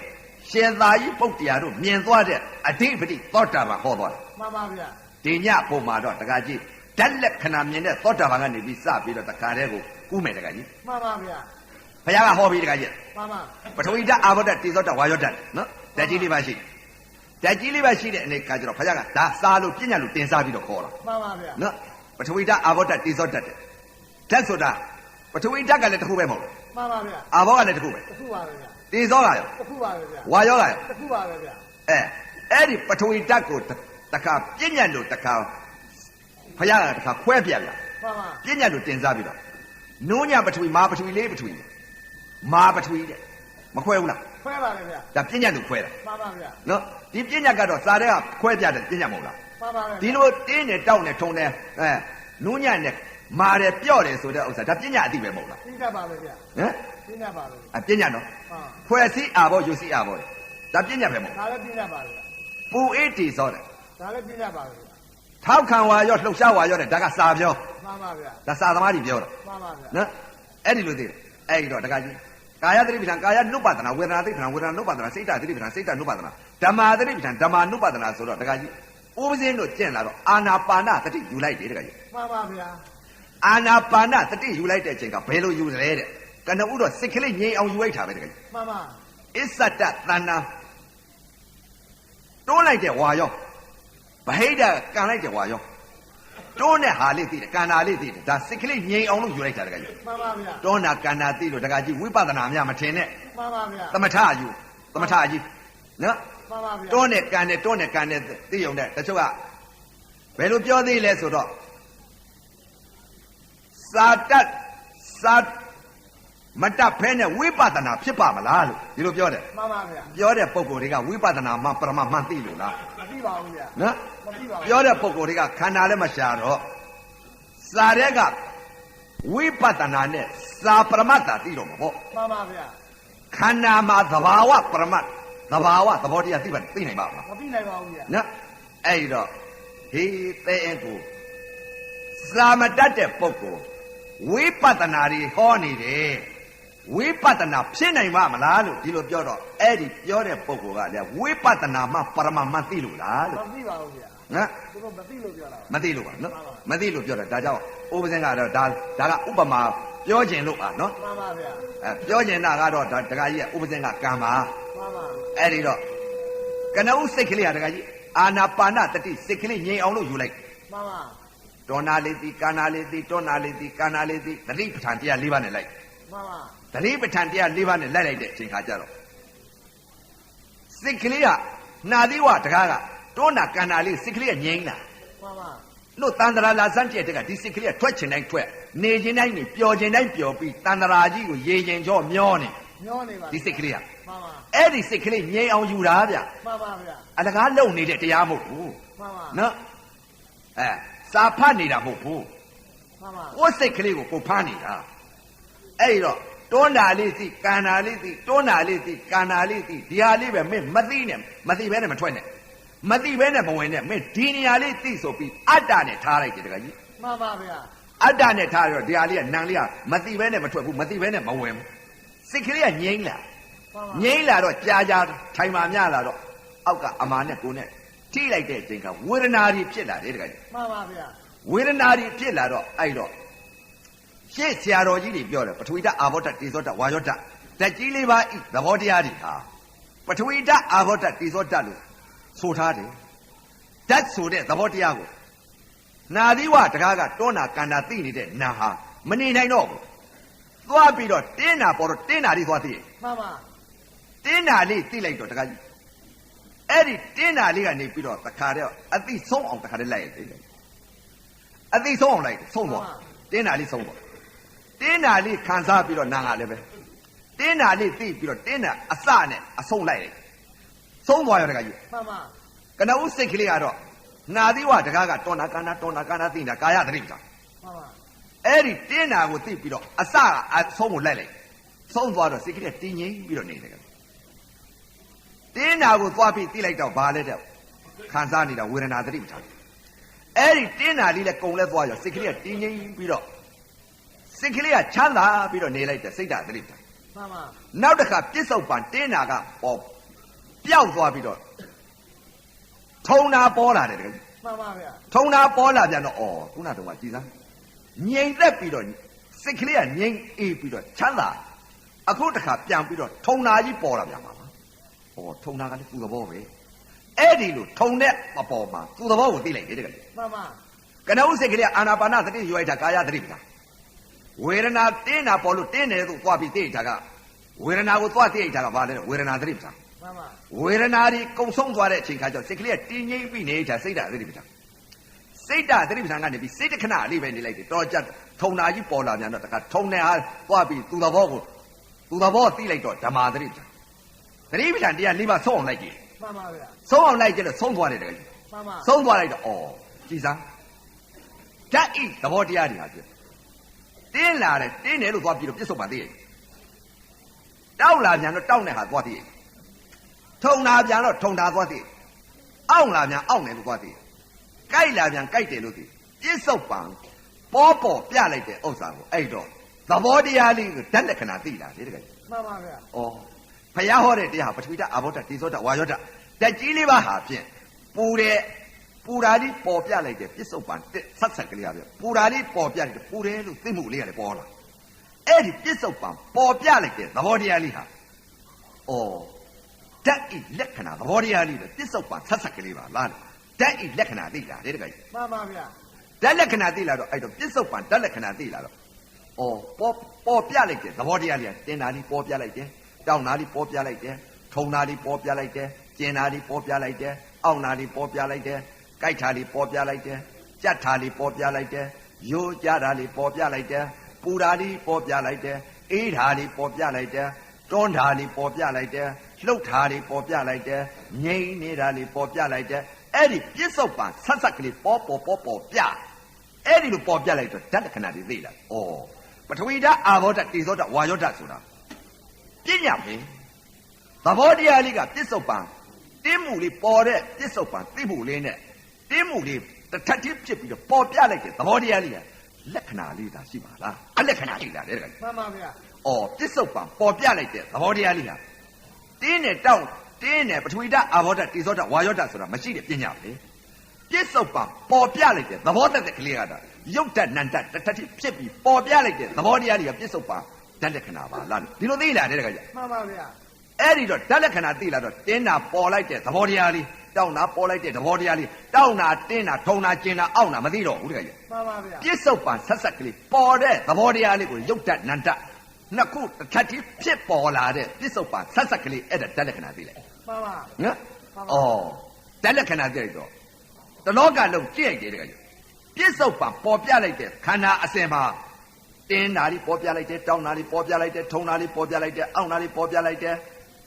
ရှင်သာကြီးပုတ်တရားတို့မြင်သွားတဲ့အဓိပတိသောတာပန်ဟောသွားတယ်မှန်ပါဗျာဒီညပုံမှာတော့တခါကြီးဓာတ်လက္ခဏာမြင်တဲ့သောတာပန်ကနေပြီးစပြီးတော့တခါတည်းကိုဥမယ်တခါကြီးမှန်ပါဗျာ ဘုရားကဟောပြီးတခါကြီးမှန်ပါပထဝီဓာတ်အာဘောဓာတ်တိသောဓာတ်ဝါယောဓာတ်နော်ဓာတ်ကြီးလေးပါရှိဓာတ်ကြီးလေးပါရှိတဲ့အနေကကျတော့ဘုရားကဒါစားလို့ပြညာလို့တင်စားပြီးတော့ခေါ်တာမှန်ပါဗျာနော်ပထဝီဓာတ်အာဘောဓာတ်တိသောဓာတ်တဲ့ဓာတ်ဆိုတာပထဝီဓာတ်ကလည်းတစ်ခုပဲမဟုတ်ဘူးမှန်ပါဗျာအာဘောကလည်းတစ်ခုပဲတစ်ခုပါပဲဗျာတိသောကရောတစ်ခုပါပဲဗျာဝါယောကရောတစ်ခုပါပဲဗျာအဲအဲ့ဒီပထဝီဓာတ်ကိုတခါပြညာလို့တခါဘုရားကတခါခွဲပြလာမှန်ပါပြညာလို့တင်စားပြီးတော့နုံညာပထဝီမာပထဝီလေးပထဝီ မာပထဝီတဲ့မခွဲဘူးလားခွဲပါလေဗျာဒါပြညာလို့ခွဲတာမှန်ပါဗျာနော်ဒီပြညာကတော့စားတဲ့ကခွဲပြတယ်ပြညာမဟုတ်လားမှန်ပါပဲဒီလိုတင်းနေတောက်နေထုံနေအဲနုံညာနဲ့မာတယ်ပြော့တယ်ဆိုတဲ့ဥစ္စာဒါပြညာအတိပဲမဟုတ်လားသိတတ်ပါလေဗျာဟမ်သိတတ်ပါလေအပြညာနော်ဟာဖွဲ့စည်းအာဘောယူစည်းအာဘောဒါပြညာပဲမဟုတ်ဒါလည်းသိတတ်ပါလေဗျာပူအေးတီစောတယ်ဒါလည်းသိတတ်ပါလေဗျာထောက်ခံဝါရောလှုပ်ရှားဝါရောတဲ့ဒါကစာပြောမှန်ပါဗျာဒါစာသမားကြီးပြောတာမှန်ပါဗျာနော်အဲ့ဒီလိုသိတယ်အဲ့ဒီတော့တခါကြီး ကာယသတိပဋ္ဌာန်ကာယနုပဒနာဝေဒနာသတိပဋ္ဌာန်ဝေဒနာနုပဒနာစိတ်တသတိပဋ္ဌာန်စိတ်တနုပဒနာဓမ္မာသတိပဋ္ဌာန်ဓမ္မာနုပဒနာဆိုတော့တခါကြီးဥပဇင်းတို့ကျင့်လာတော့အာနာပါနသတိယူလိုက်တယ်တခါကြီးမှန်ပါဗျာအာနာပါနသတိယူလိုက်တဲ့အချိန်ကဘယ်လိုယူလဲတဲ့ကနဦးတော့စိတ်ကလေးငြိမ်အောင်ယူလိုက်တာပဲတခါကြီးမှန်ပါအစ္ဆတတဏ္ဏတွန်းလိုက်တဲ့ဝါရောဗဟိတကန်လိုက်တဲ့ဝါရော တွန်းတဲ့ဟာလေးသိတယ်ကန်တာလေးသိတယ်ဒါစိတ်ကလေးငြိမ်အောင်လို့ယူလိုက်တာတခါကြီးမှန်ပါဗျာတွန်းတာကန်တာသိလို့တခါကြီးဝိပဿနာများမထင်နဲ့မှန်ပါဗျာသမထယူသမထကြီးနော်မှန်ပါဗျာတွန်းနဲ့ကန်နဲ့တွန်းနဲ့ကန်နဲ့သိုံတဲ့တချို့ကဘယ်လိုပြောသေးလဲဆိုတော့စာတတ်စာမတတ်ဖဲနဲ့ဝိပဿနာဖြစ်ပါမလားလို့ဒီလိုပြောတယ်မှန်ပါဗျာပြောတဲ့ပုံကိုယ်တွေကဝိပဿနာမှပရမမှန်သိလို့လားမသိ ပါဘူးဗျာနော်မသိပါဘူးပြောတဲ့ပုံကိုယ်တွေကခန္ဓာလည်းမရှာတော့စာတဲ့ကဝိပဿနာနဲ့စာပရမတ္တာသိတော့မှာပေါ့မှန်ပါဗျာခန္ဓာမှာသဘာဝပရမတ်သဘာဝသဘောတရားသိပါသိနိုင်ပါ့မလားမသိနိုင်ပါဘူးဗျာနော်အဲ့ဒီတော့ဟေးတဲ့အဲ့ကိုစာမတတ်တဲ့ပုဂ္ဂိုလ်ဝိပဿနာတွေဟောနေတယ် ဝိပဿနာဖြစ်နိုင်ပါမလားလို့ဒီလိုပြောတော့အဲ့ဒီပြောတဲ့ပုဂ္ဂိုလ်ကလေဝိပဿနာမှပရမတ်မှသိလို့လားမလို့သိပါဘူးဗျာနော်သူတို့မသိလို့ပြောတာမသိလို့ပါနော်မသိလို့ပြောတာဒါကြောင့်ဥပဇင်ကတော့ဒါဒါကဥပမာပြောခြင်းလို့ပါနော်မှန်ပါဗျာအဲပြောခြင်းတာကတော့ဒါတခါကြီးကဥပဇင်ကကံပါမှန်ပါအဲ့ဒီတော့ကနဦးစိတ်ကလေးဟာတခါကြီးအာနာပါနတတိစိတ်ကလေးငြိမ်အောင်လို့ယူလိုက်မှန်ပါဒေါနာလေးတိကာနာလေးတိတောနာလေးတိကာနာလေးတိတတိပဋ္ဌာန်တရား၄ပါးနဲ့လိုက်မှန်ပါ တတိပဋ္ဌာန်တရား၄ပါးနဲ့လိုက်လိုက်တဲ့အချိန်ခါကျတော့စိတ်ကလေးကနာသီဝတကားကတောနာကာနာလေးစိတ်ကလေးကငြိမ်လာမှန်ပါလို့တန်တရာလာစန့်ကျက်တဲ့ကဒီစိတ်ကလေးကထွက်ချင်တိုင်းထွက်နေချင်တိုင်းနေပျော်ချင်တိုင်းပျော်ပြီးတန်တရာကြီးကိုရေချင်ကြောမျောနေညောနေပါဒီစိတ်ကလေးကမှန်ပါအဲ့ဒီစိတ်ကလေးငြိမ်အောင်ယူတာဗျမှန်ပါဗျာအလကားလုံနေတဲ့တရားမဟုတ်ဘူးမှန်ပါနော်အဲစာဖတ်နေတာမဟုတ်ဘူးမှန်ပါကိုယ်စိတ်ကလေးကိုကိုဖမ်းနေတာအဲ့ဒီတော့ တွန်းတာလေးသိကန်တာလေးသိတွန်းတာလေးသိကန်တာလေးသိဒီဟာလေးပဲမင်းမသိနဲ့မသိဘဲနဲ့မထွက်နဲ့မသိဘဲနဲ့မဝင်နဲ့မင်းဒီနေရာလေးသိဆိုပြီးအတ္တနဲ့ထားလိုက်တယ်တခါကြီးမှန်ပါဗျာအတ္တနဲ့ထားရတော့ဒီဟာလေးကနံလေးကမသိဘဲနဲ့မထွက်ဘူးမသိဘဲနဲ့မဝင်ဘူးစိတ်ကလေးကငြိမ့်လာမှန်ပါငြိမ့်လာတော့ကြာကြာထိုင်မှမြလာတော့အောက်ကအမာနဲ့ကိုယ်နဲ့ထိလိုက်တဲ့အချိန်ကဝေဒနာတွေဖြစ်လာတယ်တခါကြီးမှန်ပါဗျာဝေဒနာတွေဖြစ်လာတော့အဲ့တော့ ရှေ့ဆရာတော်ကြီးတွေပြောတယ်ပထဝီဓာတ်အာဘောဓာတ်တေဇောဓာတ်ဝါယောဓာတ်ဓာတ်ကြီးလေးပါဤသဘောတရားတွေဟာပထဝီဓာတ်အာဘောဓာတ်တေဇောဓာတ်လို့ဆိုထားတယ်ဓာတ်ဆိုတဲ့သဘောတရားကိုနာသီဝတကားကတောနာကန္တာသိနေတဲ့နာဟာမနေနိုင်တော့ဘူးသွားပြီးတော့တင်းနာပေါ်တော့တင်းနာလေးသွားသိတယ်မှန်ပါတင်းနာလေးသိလိုက်တော့တကားကြီးအဲ့ဒီတင်းနာလေးကနေပြီးတော့တခါတည်းအသိဆုံးအောင်တခါတည်းလိုက်ရတယ်အသိဆုံးအောင်လိုက်တယ်ဆုံးသွားတင်းနာလေးဆုံးသွား တင်းနာလေးခံစားပြီးတော့နာငါလည်းပဲတင်းနာလေးသိပြီးတော့တင်းနာအစနဲ့အဆုံးလိုက်တယ်ဆုံးသွားရောတကားကြီးမှန်ပါကနဦးစိတ်ကလေးကတော့နာသီဝတကားကတောနာကန္နာတောနာကန္နာသိနေတာကာယသတိပ္ပံမှန်ပါအဲ့ဒီတင်းနာကိုသိပြီးတော့အစကအဆုံးကိုလိုက်လိုက်ဆုံးသွားတော့စိတ်ကလေးတင်းငိမ့်ပြီးတော့နေတယ်ကတင်းနာကိုသွားပြီးသိလိုက်တော့ဘာလဲတဲ့ခံစားနေတာဝေဒနာသတိပ္ပံအဲ့ဒီတင်းနာလေးလည်းကုံလဲသွားရောစိတ်ကလေးကတင်းငိမ့်ပြီးတော့ စိတ်ကလေးကချမ်းသာပြီးတော့နေလိုက်တယ်စိတ်ဓာတ်သတိပ္ပံမှန်ပါနောက်တစ်ခါပြစ္ဆုတ်ပံတင်းနာကပေါ်ပျောက်သွားပြီးတော့ထုံနာပေါ်လာတယ်တကယ်မှန်ပါဗျာထုံနာပေါ်လာပြန်တော့အော်ခုနတုန်းကကြည်စမ်းငြိမ်သက်ပြီးတော့စိတ်ကလေးကငြိမ်အေးပြီးတော့ချမ်းသာအခုတစ်ခါပြန်ပြီးတော့ထုံနာကြီးပေါ်လာပြန်ပါလားဟောထုံနာကလည်းသူ့သဘောပဲအဲ့ဒီလိုထုံတဲ့အပေါ်မှာသူ့သဘောကိုသိလိုက်တယ်တကယ်မှန်ပါကနဦးစိတ်ကလေးကအာနာပါနသတိရွိုက်တာကာယသတိပ္ပံ ဝေဒနာတင်းတာပေါ်လို့တင်းတယ်သူသွားပြီးသိတာကဝေဒနာကိုသွားသိတာကဘာလဲဝေဒနာသတိပ္ပံမှန်ပါဝေဒနာတွေကုံဆုံးသွားတဲ့အချိန်ခါကျတော့စိတ်ကလေးကတင်းငိမ့်ပြီးနေတာစိတ်ဓာတ်သတိပ္ပံစိတ်ဓာတ်သတိပ္ပံကနေပြီးစိတ်တစ်ခဏလေးပဲနေလိုက်တယ်တော်ကြထုံနာကြီးပေါ်လာပြန်တော့တခါထုံနေဟာသွားပြီးသူ့သဘောကိုသူ့သဘောသိလိုက်တော့ဓမ္မာသတိပ္ပံသတိပ္ပံတရားလေးပါဆုံးအောင်လိုက်ကြည့်မှန်ပါဗျာဆုံးအောင်လိုက်ကြတော့ဆုံးသွားတယ်တကယ်ကြီးမှန်ပါဆုံးသွားလိုက်တော့ဩကြည်စမ်းဓာတ်ဤသဘောတရားတွေဟာပြ တင်းလာတယ်တင်းတယ်လို့သွားပြီးတော့ပြစ္ဆုတ်ပါသေးတယ်တောက်လာပြန်တော့တောက်နေဟာသွားသေးတယ်ထုံလာပြန်တော့ထုံတာသွားသေးတယ်အောင့်လာပြန်အောင့်တယ်လို့သွားသေးတယ်ကြိုက်လာပြန်ကြိုက်တယ်လို့သိပြစ္ဆုတ်ပံပေါ်ပေါ်ပြလိုက်တဲ့ဥစ္စာကိုအဲ့တော့သဘောတရားလေးကိုဓာတ်လက္ခဏာသိတာလေတကယ်မှန်ပါဗျာဩဖယားဟောတဲ့တရားဟာပထဝီဓာတ်အာဘောဓာတ်တေဇောဓာတ်ဝါယောဓာတ်ဓာတ်ကြီးလေးပါဟာဖြင့်ပူတဲ့ ပူဓာလေးပေါ်ပြလိုက်တဲ့ပြစ္ဆုတ်ပံတက်ဆက်ဆက်ကလေးရပြပူဓာလေးပေါ်ပြလိုက်တယ်ပူတယ်လို့သိမှုလေးရတယ်ပေါ်လာအဲ့ဒီပြစ္ဆုတ်ပံပေါ်ပြလိုက်တဲ့သဘောတရားလေးဟာဩဓာတ်ဤလက္ခဏာသဘောတရားလေးပဲပြစ္ဆုတ်ပံဆက်ဆက်ကလေးပါလားဓာတ်ဤလက္ခဏာသိတာတဲ့တကယ်မှန်ပါဗျာဓာတ်လက္ခဏာသိလာတော့အဲ့တော့ပြစ္ဆုတ်ပံဓာတ်လက္ခဏာသိလာတော့ဩပေါ်ပေါ်ပြလိုက်တယ်သဘောတရားလေးကတင်တာလေးပေါ်ပြလိုက်တယ်တောင်းတာလေးပေါ်ပြလိုက်တယ်ထုံတာလေးပေါ်ပြလိုက်တယ်ကျင်တာလေးပေါ်ပြလိုက်တယ်အောင့်တာလေးပေါ်ပြလိုက်တယ် ကြိုက်တာလေးပေါ်ပြလိုက်တယ်ကြက်တာလေးပေါ်ပြလိုက်တယ်ရိုးကြတာလေးပေါ်ပြလိုက်တယ်ပူတာလေးပေါ်ပြလိုက်တယ်အေးတာလေးပေါ်ပြလိုက်တယ်တွန်းတာလေးပေါ်ပြလိုက်တယ်လှုပ်တာလေးပေါ်ပြလိုက်တယ်ငြိမ့်နေတာလေးပေါ်ပြလိုက်တယ်အဲ့ဒီပြစ္ဆုတ်ပံဆက်ဆက်ကလေးပေါ်ပေါ်ပေါ်ပေါ်ပြအဲ့ဒီလိုပေါ်ပြလိုက်တော့ဓာတ်လက္ခဏာတွေသိလာဩပထဝီဓာတ်အာဘောဓာတ်တေဇောဓာတ်ဝါယောဓာတ်ဆိုတာပြညာပဲသဘောတရားလေးကပြစ္ဆုတ်ပံတင်းမှုလေးပေါ်တဲ့ပြစ္ဆုတ်ပံသိမှုလေးနဲ့ တင်းမှုလေးတစ်ထပ်ချင်းဖြစ်ပြီးတော့ပေါ်ပြလိုက်တဲ့သဘောတရားလေးကလက္ခဏာလေးသာရှိပါလားအလက္ခဏာရှိလားတဲ့ကမှန်ပါဗျာ။အော်ပြစ္ဆုတ်ပံပေါ်ပြလိုက်တဲ့သဘောတရားလေးဟာတင်းနဲ့တောင်းတင်းနဲ့ပထဝီဓာတ်အာဘောဓာတ်တေဇောဓာတ်ဝါယောဓာတ်ဆိုတာမရှိတဲ့ပညာပဲ။ပြစ္ဆုတ်ပံပေါ်ပြလိုက်တဲ့သဘောတတ်တဲ့ကလေးကတော့ရုပ်တတ်နံတတ်တစ်ထပ်ထိဖြစ်ပြီးပေါ်ပြလိုက်တဲ့သဘောတရားလေးကပြစ္ဆုတ်ပံဓာတ်လက္ခဏာပါလား။ဒီလိုသိလာတဲ့တခါကျမှန်ပါဗျာအဲ့ဒီတော့ဓာတ်လက္ခဏာသိလာတော့တင်းတာပေါ်လိုက်တဲ့သဘောတရားလေး တောင်းတာပေါ်လိုက်တဲ့သဘောတရားလေးတောင်းတာတင်းတာထုံတာကျင်တာအောင့်တာမသိတော့ဘူးတခါကျမှန်ပါဗျာပြစ္ဆုတ်ပံဆက်ဆက်ကလေးပေါ်တဲ့သဘောတရားလေးကိုရုပ်တတ်နံတတ်နှစ်ခုတစ်ထပ်တိဖြစ်ပေါ်လာတဲ့ပြစ္ဆုတ်ပံဆက်ဆက်ကလေးအဲ့ဒါဓာတ်လက္ခဏာသိလိုက်မှန်ပါနော်အော်ဓာတ်လက္ခဏာသိလိုက်တော့တလောကလုံးကြည့်လိုက်တယ်တခါကျပြစ္ဆုတ်ပံပေါ်ပြလိုက်တဲ့ခန္ဓာအစဉ်မှာတင်းတာလေးပေါ်ပြလိုက်တယ်တောင်းတာလေးပေါ်ပြလိုက်တယ်ထုံတာလေးပေါ်ပြလိုက်တယ်အောင့်တာလေးပေါ်ပြလိုက်တယ်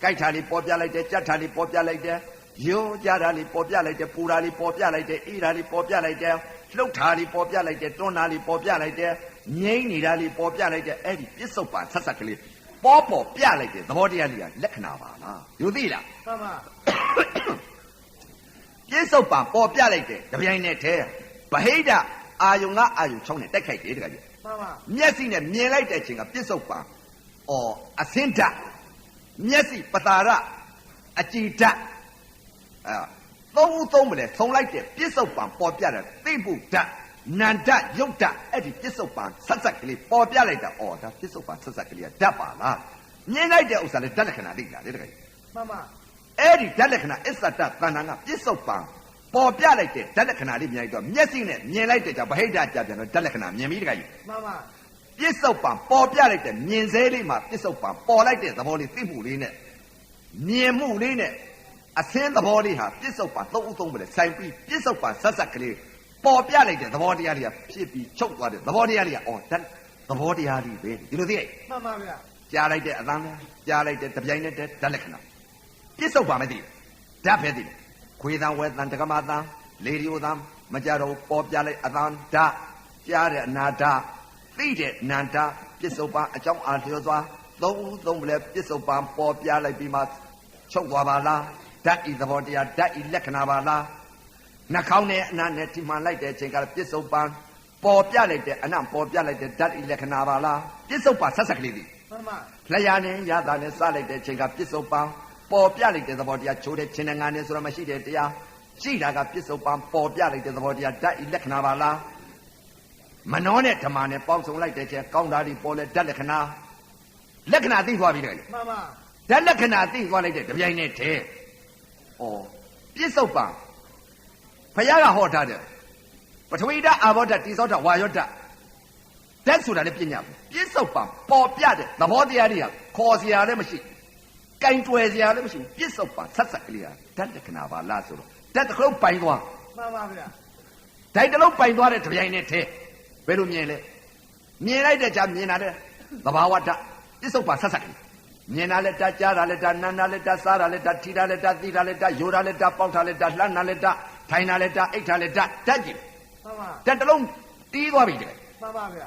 ကြိုက်တာလေးပေါ်ပြလိုက်တယ်ကြက်တာလေးပေါ်ပြလိုက်တယ် ရိုးကြတာလေးပေါ်ပြလိုက်တယ်ပူတာလေးပေါ်ပြလိုက်တယ်အေးတာလေးပေါ်ပြလိုက်တယ်လှုပ်တာလေးပေါ်ပြလိုက်တယ်တွန်းတာလေးပေါ်ပြလိုက်တယ်ငိမ့်နေတာလေးပေါ်ပြလိုက်တယ်အဲ့ဒီပြစ္ဆုတ်ပံဆက်ဆက်ကလေးပေါ်ပေါ်ပြလိုက်တဲ့သဘောတရားလေးကလက္ခဏာပါလားယူသိလားမှန်ပါပြစ္ဆုတ်ပံပေါ်ပြလိုက်တယ်တပြိုင်နက်တည်းဗဟိတအာယုံကအာယုံ6နဲ့တိုက်ခိုက်တယ်တခါကြီးမှန်ပါမျက်စိနဲ့မြင်လိုက်တဲ့အချိန်ကပြစ္ဆုတ်ပံအော်အစင်းဓာတ်မျက်စိပတာရအကြည်ဓာတ် အဲသုံးဦးသုံးမလဲဆုံလိုက်တဲ့ပြစ္ဆုတ်ပံပေါ်ပြတဲ့သိဖို့ဓာတ်နန္ဒယုတ်ဓာတ်အဲ့ဒီပြစ္ဆုတ်ပံဆက်ဆက်ကလေးပေါ်ပြလိုက်တာအော်ဒါပြစ္ဆုတ်ပံဆက်ဆက်ကလေးကဓာတ်ပါလားမြင်လိုက်တဲ့ဥစ္စာလေးဓာတ်လက္ခဏာသိလားတဲ့တခါကြီးမှန်ပါအဲ့ဒီဓာတ်လက္ခဏာအစ္ဆတတဏ္ဍာကပြစ္ဆုတ်ပံပေါ်ပြလိုက်တဲ့ဓာတ်လက္ခဏာလေးမြင်လိုက်တော့မျက်စိနဲ့မြင်လိုက်တဲ့ကြောင့်ဗဟိတကြပြန်တော့ဓာတ်လက္ခဏာမြင်ပြီးတခါကြီးမှန်ပါပြစ္ဆုတ်ပံပေါ်ပြလိုက်တဲ့မြင်စဲလေးမှာပြစ္ဆုတ်ပံပေါ်လိုက်တဲ့သဘောလေးသိမှုလေးနဲ့မြင်မှုလေးနဲ့ အစင်းသဘောလေးဟာပြစ္ဆုတ်ပံသုံးဦးသုံးပဲလေဆိုင်ပြီးပြစ္ဆုတ်ပံဆက်ဆက်ကလေးပေါ်ပြလိုက်တဲ့သဘောတရားလေးကဖြစ်ပြီးချုပ်သွားတဲ့သဘောတရားလေးကအော်ဓာတ်သဘောတရားလေးပဲဒီလိုသိရဲ့မှန်ပါဗျာကြားလိုက်တဲ့အသံနဲ့ကြားလိုက်တဲ့တပြိုင်နက်တည်းဓာတ်လက္ခဏာပြစ္ဆုတ်ပါမသိဘူးဓာတ်ပဲသိတယ်ခွေသံဝဲသံတက္ကမသံလေဒီယိုသံမကြတော့ဘူးပေါ်ပြလိုက်အသံဓာတ်ကြားတဲ့အနာဓာတ်သိတဲ့နန္တာပြစ္ဆုတ်ပါအကြောင်းအားလျော်စွာသုံးဦးသုံးပလဲပြစ္ဆုတ်ပါပေါ်ပြလိုက်ပြီးမှချုပ်သွားပါလား ဓာတ်ဤသဘောတရားဓာတ်ဤလက္ခဏာပါလားနှာခေါင်းနဲ့အနာနဲ့ထိမှန်လိုက်တဲ့အချိန်ကပြစ္ဆုတ်ပါပေါ်ပြလိုက်တဲ့အနံ့ပေါ်ပြလိုက်တဲ့ဓာတ်ဤလက္ခဏာပါလားပြစ္ဆုတ်ပါဆက်ဆက်ကလေးသည်မှန်ပါလျှာနဲ့ရတာနဲ့စလိုက်တဲ့အချိန်ကပြစ္ဆုတ်ပံပေါ်ပြလိုက်တဲ့သဘောတရားချိုးတဲ့ခြင်းနဲ့ငါနဲ့ဆိုတော့မရှိတဲ့တရားရှိတာကပြစ္ဆုတ်ပံပေါ်ပြလိုက်တဲ့သဘောတရားဓာတ်ဤလက္ခဏာပါလားမနှောနဲ့ဓမ္မနဲ့ပေါင်းစုံလိုက်တဲ့ချင်းကောင်းတာဒီပေါ်လဲဓာတ်လက္ခဏာလက္ခဏာသိသွားပြီတဲ့မှန်ပါဓာတ်လက္ခဏာသိသွားလိုက်တဲ့တပြိုင်နက်တည်း ဩပြစ္ဆုတ်ပံဘုရားကဟောထားတယ်ပထဝီဓာတ်အာဘောဓာတ်တိသောဓာတ်ဝါယောဓာတ်ဓာတ်ဆိုတာလည်းပညာပဲပြစ္ဆုတ်ပံပေါ်ပြတဲ့သဘောတရားတွေကခေါ်စရာလည်းမရှိကင်တွယ်စရာလည်းမရှိဘူးပြစ္ဆုတ်ပံဆက်ဆက်ကလေးကဓာတ်လက္ခဏာပါလားဆိုတော့ဓာတ်တစ်ခုလုံးပိုင်သွားမှန်ပါဗျာဓာတ်တစ်လုံးပိုင်သွားတဲ့တပြိုင်နက်တည်းဘယ်လိုမြင်လဲမြင်လိုက်တဲ့ကြာမြင်တာတဲ့သဘာဝဓာတ်ပြစ္ဆုတ်ပံဆက်ဆက်ကလေး မြင်တာလည်းဓာတ်ကြားတာလည်းဓာတ်နားတာလည်းဓာတ်စားတာလည်းဓာတ်ထီတာလည်းဓာတ်သီတာလည်းဓာတ်ယိုတာလည်းဓာတ်ပေါက်တာလည်းဓာတ်လှမ်းတာလည်းဓာတ်ထိုင်တာလည်းဓာတ်အိတ်တာလည်းဓာတ်ဓာတ်ကြည့်မှန်ပါဓာတ်တစ်လုံးတီးသွားပြီတဲ့မှန်ပါဗျာ